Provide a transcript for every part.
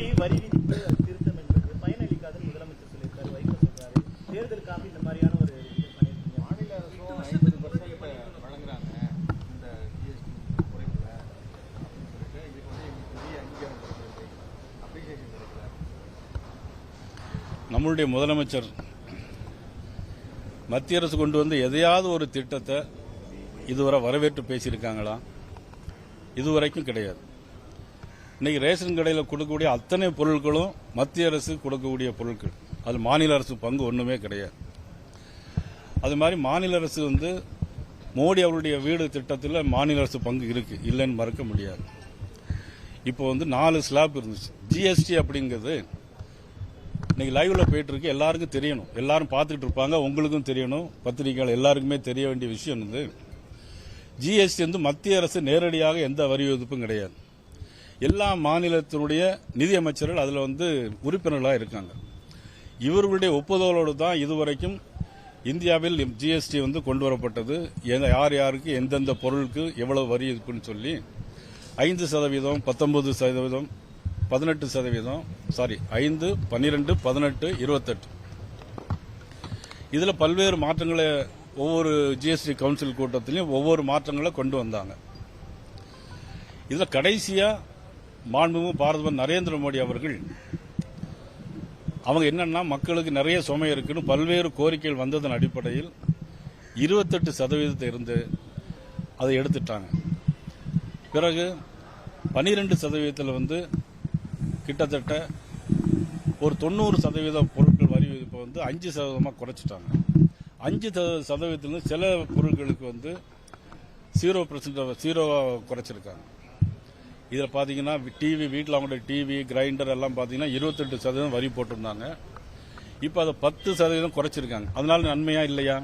GST வரி விதிப்பு திருத்தம் என்பது பயனளிக்காதுன்னு முதலமைச்சர் சொல்லியிருக்காரு வைகோ சொல்றாரு. தேர்தலுக்காக இந்த மாதிரியான ஒரு மாநில அரசும் ஐம்பது பர்சன்ட் வழங்குறாங்க. இந்த ஜிஎஸ்டி குறைப்புல அப்படின்னு சொல்லிட்டு இதுக்கு வந்து எங்களுக்கு பெரிய அங்கீகாரம் கிடைக்கிறது அப்ரிசியேஷன் கிடைக்கல. நம்மளுடைய முதலமைச்சர் மத்திய அரசு கொண்டு வந்து எதையாவது ஒரு திட்டத்தை இதுவரை வரவேற்று பேசியிருக்காங்களா? இதுவரைக்கும் கிடையாது. இன்னைக்கு ரேஷன் கடையில் கொடுக்கக்கூடிய அத்தனை பொருட்களும் மத்திய அரசு கொடுக்கக்கூடிய பொருட்கள். அது மாநில அரசு பங்கு ஒன்றுமே கிடையாது. அது மாதிரி மாநில அரசு வந்து மோடி அவருடைய வீடு திட்டத்தில் மாநில அரசு பங்கு இருக்கு. இல்லைன்னு மறக்க முடியாது. இப்போ வந்து நாலு ஸ்லாப் இருந்துச்சு. ஜிஎஸ்டி அப்படிங்கிறது இன்னைக்கு லைவ்ல போயிட்டு இருக்கு. எல்லாருக்கும் தெரியணும். எல்லாரும் பார்த்துட்டு இருப்பாங்க. உங்களுக்கும் தெரியணும். பத்திரிகைகள் எல்லாருக்குமே தெரிய வேண்டிய விஷயம் வந்து ஜிஎஸ்டி வந்து மத்திய அரசு நேரடியாக எந்த வரி விதிப்பும் கிடையாது. எல்லா மாநிலத்தினுடைய நிதியமைச்சர்கள் அதில் வந்து உறுப்பினர்களாக இருக்காங்க. இவர்களுடைய ஒப்புதலோடு தான் இதுவரைக்கும் இந்தியாவில் ஜிஎஸ்டி வந்து கொண்டு வரப்பட்டது. யார் யாருக்கு எந்தெந்த பொருளுக்கு எவ்வளவு வரி இருக்குன்னு சொல்லி ஐந்து சதவீதம் பத்தொன்பது சதவீதம் பதினெட்டு சதவீதம் சாரி ஐந்து பன்னிரெண்டு பதினெட்டு இருபத்தெட்டு. இதில் பல்வேறு மாற்றங்களை ஒவ்வொரு ஜிஎஸ்டி கவுன்சில் கூட்டத்திலையும் ஒவ்வொரு மாற்றங்களை கொண்டு வந்தாங்க. இதில் கடைசியாக மாண்புமிகு பாரத நரேந்திர மோடி அவர்கள் அவங்க என்னன்னா மக்களுக்கு நிறைய சுமை இருக்குன்னு பல்வேறு கோரிக்கைகள் வந்ததன் அடிப்படையில் இருபத்தெட்டு சதவீதத்தை இருந்து அதை எடுத்துட்டாங்க. பிறகு பனிரெண்டு சதவீதத்தில் வந்து கிட்டத்தட்ட ஒரு தொண்ணூறு சதவீத பொருட்கள் வரி விதிப்பை வந்து அஞ்சு சதவீதமாக குறைச்சிட்டாங்க. அஞ்சு சத- சில பொருட்களுக்கு வந்து ஜீரோ பர்சன்ட் ஜீரோ குறைச்சிருக்காங்க. இதில் பார்த்தீங்கன்னா டிவி வீட்டில் அவங்களுடைய டிவி கிரைண்டர் எல்லாம் பார்த்தீங்கன்னா இருபத்தெட்டு சதவீதம் வரி போட்டிருந்தாங்க. இப்போ அதை பத்து சதவீதம் குறைச்சிருக்காங்க. அதனால நன்மையா இல்லையா?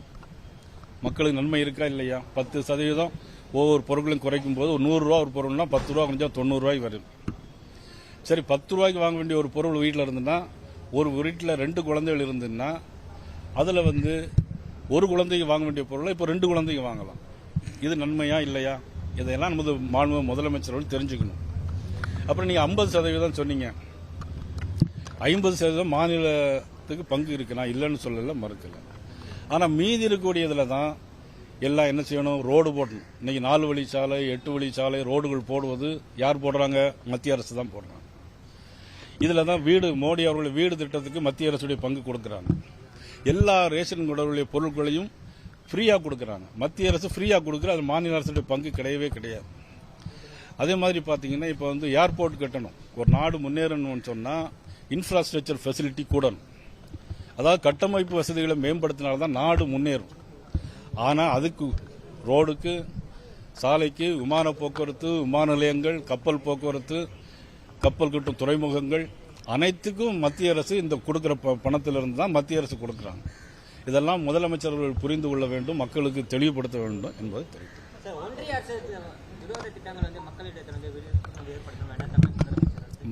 மக்களுக்கு நன்மை இருக்கா இல்லையா? பத்து சதவீதம் ஒவ்வொரு பொருட்களையும் குறைக்கும் போது ஒரு நூறுரூவா ஒரு பொருள்னா பத்து ரூபா கொஞ்சம் தொண்ணூறுரூவாய்க்கு வரும். சரி பத்து ரூபாய்க்கு வாங்க வேண்டிய ஒரு பொருள் வீட்டில் இருந்துன்னா ஒரு வீட்டில் ரெண்டு குழந்தைகள் இருந்துன்னா அதில் வந்து ஒரு குழந்தைக்கு வாங்க வேண்டிய பொருளை இப்போ ரெண்டு குழந்தைக்கு வாங்கலாம். இது நன்மையா இல்லையா? இதையெல்லாம் நமது மாண்பு முதலமைச்சர்கள் தெரிஞ்சுக்கணும். அப்புறம் நீங்கள் ஐம்பது சதவீதம் சொன்னீங்க. ஐம்பது சதவீதம் மாநிலத்துக்கு பங்கு இருக்கு நான் இல்லைன்னு சொல்லலை மறுக்கல. ஆனால் மீதி இருக்கக்கூடியதில் தான் எல்லாம் என்ன செய்யணும்? ரோடு போடணும். இன்னைக்கு நாலு வழி சாலை எட்டு வழி சாலை ரோடுகள் போடுவது யார் போடுறாங்க? மத்திய அரசு தான் போடுறாங்க. இதில் தான் வீடு மோடி அவர்களுடைய வீடு திட்டத்துக்கு மத்திய அரசுடைய பங்கு கொடுக்குறாங்க. எல்லா ரேஷன் கடைகளுடைய பொருட்களையும் ஃப்ரீயாக கொடுக்குறாங்க. மத்திய அரசு ஃப்ரீயாக கொடுக்குற அது மாநில அரசுடைய பங்கு கிடையவே கிடையாது. அதே மாதிரி பார்த்தீங்கன்னா இப்போ வந்து ஏர்போர்ட் கட்டணும். ஒரு நாடு முன்னேறணும்னு சொன்னால் இன்ஃப்ராஸ்ட்ரக்சர் ஃபெசிலிட்டி கூடணும். அதாவது கட்டமைப்பு வசதிகளை மேம்படுத்தினால்தான் நாடு முன்னேறும். ஆனால் அதுக்கு ரோடுக்கு சாலைக்கு விமான போக்குவரத்து விமான நிலையங்கள் கப்பல் போக்குவரத்து கப்பல் கட்டும் துறைமுகங்கள் அனைத்துக்கும் மத்திய அரசு இந்த கொடுக்குற ப- பணத்திலிருந்து தான் மத்திய அரசு கொடுக்குறாங்க. இதெல்லாம் முதலமைச்சர்கள் புரிந்து கொள்ள வேண்டும் மக்களுக்கு தெளிவுபடுத்த வேண்டும் என்பது தெரிவித்து.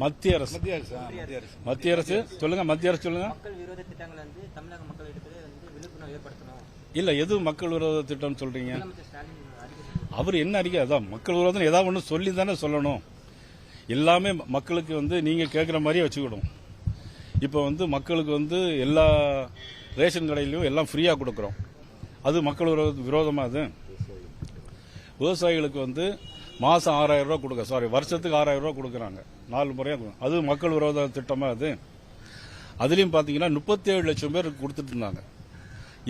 மத்திய அரசு. மத்திய அரசு ஆ, மத்திய அரசு. மத்திய அரசு சொல்லுங்க மத்திய அரசு சொல்லுங்க. மக்கள் விரோத திட்டங்கள் வந்து தமிழக மக்களிடத்தில் வந்து விழிப்புணர்வு ஏற்படுத்தணும். இல்ல எது மக்கள் விரோத திட்டம்னு சொல்றீங்க? அவர் என்ன அறிக்கை? அதான் மக்கள் விரோதம் ஏதாவது ஒன்று சொல்லி தானே சொல்லணும். எல்லாமே மக்களுக்கு வந்து நீங்க கேட்குற மாதிரியே வச்சுக்கிடும். இப்போ வந்து மக்களுக்கு வந்து எல்லா ரேஷன் கடையிலையும் எல்லாம் ஃப்ரீயாக கொடுக்குறோம். அது மக்கள் விரோதமாக அது? விவசாயிகளுக்கு வந்து மாதம் ஆறாயிரம் ரூபா கொடுக்க சாரி வருஷத்துக்கு ஆறாயிரம் ரூபா கொடுக்குறாங்க. நாலு முறையாக அது மக்கள் விரோத திட்டமாக அது? அதுலேயும் பார்த்தீங்கன்னா முப்பத்தேழு லட்சம் பேர் கொடுத்துட்டு இருந்தாங்க.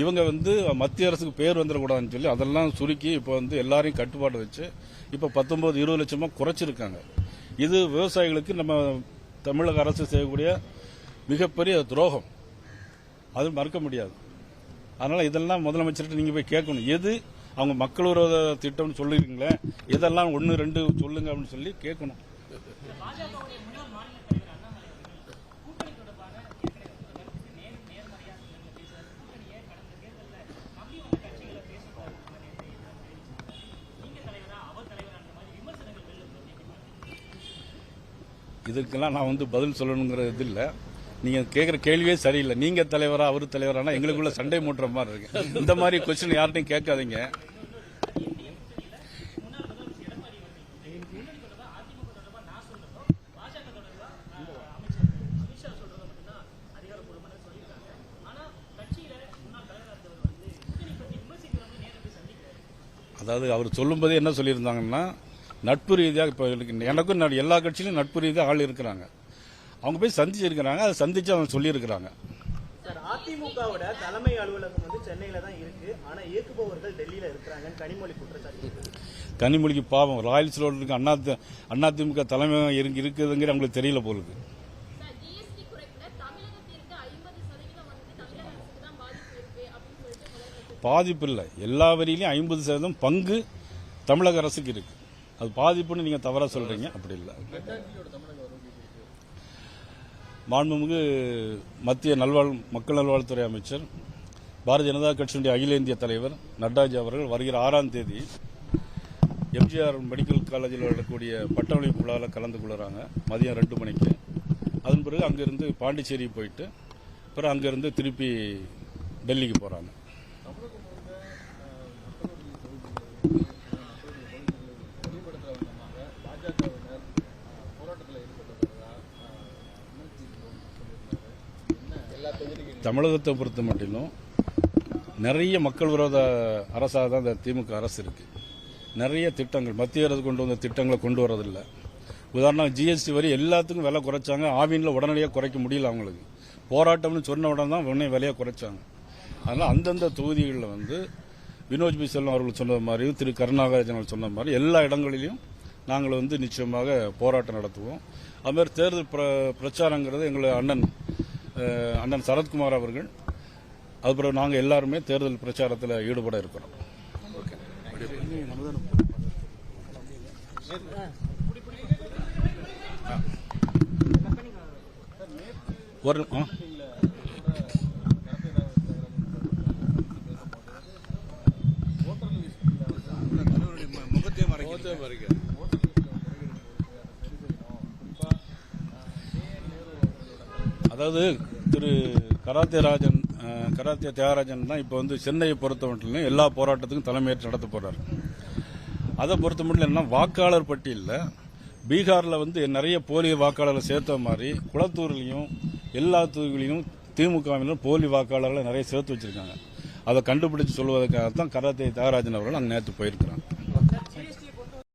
இவங்க வந்து மத்திய அரசுக்கு பேர் வந்துடக்கூடாதுன்னு சொல்லி அதெல்லாம் சுருக்கி இப்போ வந்து எல்லாரையும் கட்டுப்பாடு வச்சு இப்போ பத்தொம்பது இருபது லட்சமாக குறைச்சிருக்காங்க. இது விவசாயிகளுக்கு நம்ம தமிழக அரசு செய்யக்கூடிய மிகப்பெரிய துரோகம். அது மறுக்க முடியாது. அதனால இதெல்லாம் முதலமைச்சர்கிட்ட நீங்க போய் கேட்கணும். எது அவங்க மக்கள் விரோத திட்டம்னு சொல்லிருக்கீங்களே இதெல்லாம் ஒன்று ரெண்டு சொல்லுங்க அப்படின்னு சொல்லி கேட்கணும். இதுக்கெல்லாம் நான் வந்து பதில் சொல்லணுங்கிற இது இல்லை. நீங்கள் கேட்குற கேள்வியே சரியில்லை. நீங்கள் தலைவரா அவர் தலைவரானா எங்களுக்குள்ள சண்டை மூட்டுற மாதிரி இருக்கு. இந்த மாதிரி கொஸ்டின் யார்ட்டையும் கேட்காதீங்க. அதாவது அவர் சொல்லும்போது என்ன சொல்லியிருந்தாங்கன்னா நட்பு ரீதியாக இப்போ எனக்கும் எல்லா கட்சியிலும் நட்பு ரீதியாக ஆள் இருக்கிறாங்க. அவங்க போய் சந்திச்சிருக்கிறாங்க அதை சந்திச்சு அவங்க சொல்லியிருக்கிறாங்க. சார் அதிமுகவோட தலைமை அலுவலகம் வந்து சென்னையில தான் இருக்கு. ஆனா இயக்குபவர்கள் டெல்லியில இருக்கிறாங்க. கனிமொழி குற்றச்சாட்டு கனிமொழிக்கு பாவம். ராயல்ஸ் ரோடு இருக்கு. அண்ணா அதிமுக தலைமை இருக்கு இருக்குதுங்கிற அவங்களுக்கு தெரியல போலுக்கு சார் ஜிஎஸ்டி குறைப்புல தமிழகத்திற்கு ஐம்பது சதவீதம் வந்து தமிழக அரசுக்கு தான் பாதிப்பு இருக்கு அப்படின்னு சொல்லிட்டு முதலமைச்சர் பாதிப்பு இல்லை. எல்லா வரியிலையும் ஐம்பது சதவீதம் பங்கு தமிழக அரசுக்கு இருக்கு. அது பாதிப்புன்னு நீங்க தவறா சொல்றீங்க. அப்படி இல்லை. மாண்புமிகு மத்திய நல்வாழ் மக்கள் நல்வாழ்வுத்துறை அமைச்சர் பாரதிய ஜனதா கட்சியினுடைய அகில இந்திய தலைவர் நட்டாஜி அவர்கள் வருகிற ஆறாம் தேதி எம்ஜிஆர் மெடிக்கல் காலேஜில் நடக்கக்கூடிய பட்டமளிப்பு விழாவில் கலந்து கொள்கிறாங்க. மதியம் ரெண்டு மணிக்கு. அதன் பிறகு அங்கிருந்து பாண்டிச்சேரி போயிட்டு பிறகு அங்கிருந்து திருப்பி டெல்லிக்கு போகிறாங்க தமிழகத்தை பொறுத்த மட்டிலும் நிறைய மக்கள் விரோத அரசாக தான் இந்த திமுக அரசு இருக்கு. நிறைய திட்டங்கள் மத்திய அரசு கொண்டு வந்த திட்டங்களை கொண்டு வரதில்லை உதாரணம் ஜிஎஸ்டி வரி எல்லாத்துக்கும் விலை குறைச்சாங்க. ஆவினில் உடனடியாக குறைக்க முடியல அவங்களுக்கு. போராட்டம்னு சொன்ன உடனே தான் உடனே விலையை குறைச்சாங்க. அதனால் அந்தந்த தொகுதிகளில் வந்து வினோஜ் பி செல்வம் அவர்கள் சொன்ன மாதிரி திரு கருணாகராஜன் அவர்கள் சொன்ன மாதிரி எல்லா இடங்களிலும் நாங்கள் வந்து நிச்சயமாக போராட்டம் நடத்துவோம். அதுமாதிரி தேர்தல் பிர- பிரச்சாரங்கிறது எங்கள் அண்ணன் அண்ணன் சரத்குமார் அவர்கள் அதுக்கப்புறம் நாங்கள் எல்லாருமே தேர்தல் பிரச்சாரத்தில் ஈடுபட இருக்கிறோம். ஒரு அதாவது திரு கராத்தே ராஜன் கராத்தே தியாகராஜன் தான் இப்போ வந்து சென்னையை பொறுத்த மட்டும் எல்லா போராட்டத்துக்கும் தலைமையேற்று நடத்த போறாரு. அதை பொறுத்த மட்டும் என்னன்னா வாக்காளர் பட்டியலில் பீகாரில் வந்து நிறைய போலி வாக்காளர்களை சேர்த்த மாதிரி குளத்தூர்லேயும் எல்லா தொகுதிகளிலும் திமுகவினர் போலி வாக்காளர்களை நிறைய சேர்த்து வச்சிருக்காங்க. அதை கண்டுபிடிச்சு சொல்வதற்காக தான் கராத்தே தியாகராஜன் அவர்கள் அங்கே நேற்று போயிருக்கிறாங்க.